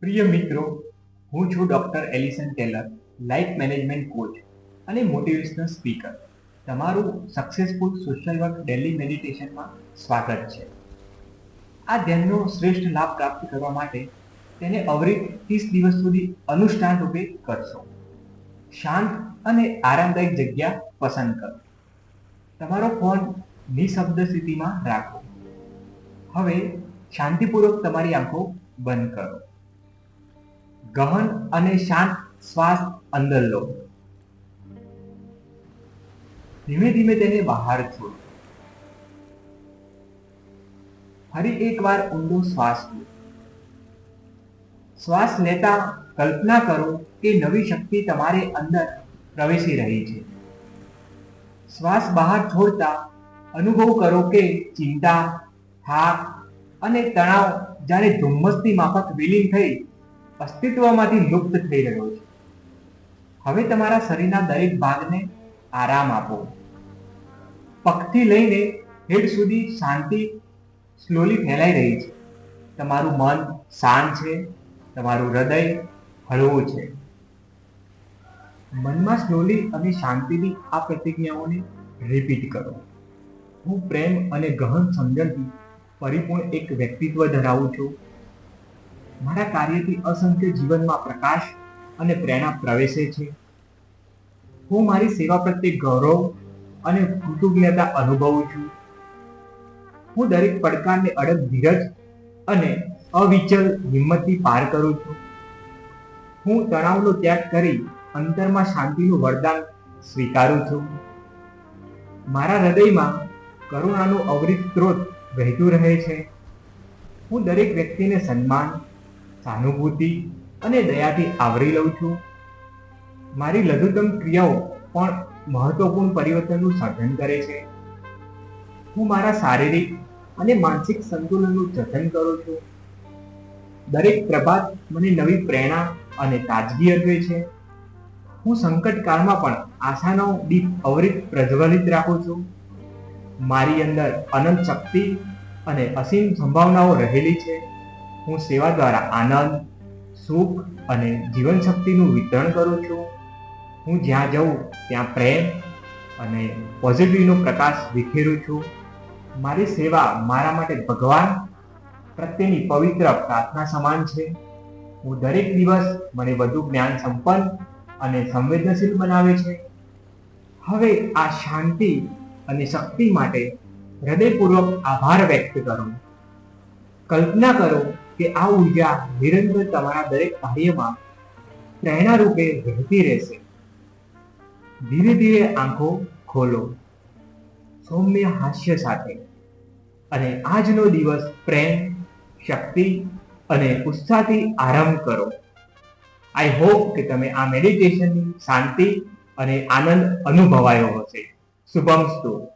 પ્રિય મિત્રો, હું છું doctor Allison Taylor, life management coach અને મોટિવેશનલ સ્પીકર. તમારું સક્સેસફુલ સોશિયલ વર્ક ડેલી મેડિટેશનમાં સ્વાગત છે. આ ધ્યાનનો શ્રેષ્ઠ લાભ પ્રાપ્ત કરવા માટે તેને અવરિત ત્રીસ દિવસ સુધી અનુષ્ઠાન રૂપે કરશો. શાંત અને આરામદાયક જગ્યા પસંદ કરો. તમારો ફોન નિશબ્દ સ્થિતિમાં રાખો. હવે શાંતિપૂર્વક તમારી આંખો બંધ કરો. ગહન અને શાંત શ્વાસ અંદર લો. ધીમે ધીમે તેને બહાર છોડો. ફરી એકવાર ઊંડો શ્વાસ લો. શ્વાસ લેતા કલ્પના કરો કે નવી શક્તિ તમારે અંદર પ્રવેશી રહી છે. શ્વાસ બહાર છોડતા અનુભવ કરો કે ચિંતા, થાક અને તણાવ જાણે ધુમ્મસની માફક વિલીન થઈ અસ્તિત્વમાંથી લુપ્ત થઈ રહ્યો છે. હવે તમારા શરીરના દરેક ભાગને આરામ આપો. પગથી લઈને હેડ સુધી શાંતિ સ્લોલી ફેલાઈ રહી છે. તમારું મન શાંત છે, તમારું હૃદય હળવું છે. મનમાં સ્લોલી અને શાંતિની આ પ્રતિજ્ઞાઓને રિપીટ કરો. હું પ્રેમ અને ગહન સમજણથી પરિપૂર્ણ એક વ્યક્તિત્વ ધરાવું છું. મારા કાર્યથી અસંખ્ય જીવનમાં પ્રકાશ અને પ્રેરણા પ્રવેશે છે. હું મારી સેવા પ્રત્યે ગૌરવ અને કૃતજ્ઞતા અનુભવું છું. હું દરેક પડકારને અડગ ધીરજ અને અવિચલ હિંમતથી પાર કરું છું. હું તણાવનો ત્યાગ કરી અંતરમાં શાંતિનું વરદાન સ્વીકારું છું. મારા હૃદયમાં કરુણાનું અવરિત સ્ત્રોત વહેતું રહે છે. હું દરેક વ્યક્તિને સન્માન સહાનુભૂતિ અને દયાથી આવરી લઉં છું. મારી લઘુત્તમ ક્રિયાઓ પણ મહત્વપૂર્ણ પરિવર્તનનું સર્જન કરે છે. હું મારા શારીરિક અને માનસિક સંતુલનનું જતન કરું છું. દરેક પ્રભાત મને નવી પ્રેરણા અને તાજગી અર્પે છે. હું સંકટકાળમાં પણ આશાનો દીપ અવરિત પ્રજ્વલિત રાખું છું. મારી અંદર અનંત શક્તિ અને અસીમ સંભાવનાઓ રહેલી છે. હું સેવા દ્વારા આનંદ, સુખ અને જીવનશક્તિનું વિતરણ કરું છું. હું જ્યાં જઉં ત્યાં પ્રેમ અને પોઝિટિવનો પ્રકાશ વિખેરું છું. મારી સેવા મારા માટે ભગવાન પ્રત્યેની પવિત્ર પ્રાર્થના સમાન છે. હું દરેક દિવસ મને વધુ જ્ઞાન સંપન્ન અને સંવેદનશીલ બનાવે છે. હવે આ શાંતિ અને શક્તિ માટે હૃદયપૂર્વક આભાર વ્યક્ત કરો. કલ્પના કરો કે આ ઊર્જા નિરંતર તમારા દરેક કાર્યમાં પ્રેરણા રૂપે વહેતી રહેશે. ધીરે ધીરે આંખો ખોલો. સૌમ્ય હાસ્ય સાથે. અને આજનો દિવસ પ્રેમ, શક્તિ અને ઉત્સાહથી આરંભ કરો. આઈ હોપ કે તમે આ મેડિટેશનની શાંતિ અને આનંદ અનુભવાયો હશે. શુભમ સ્તુ.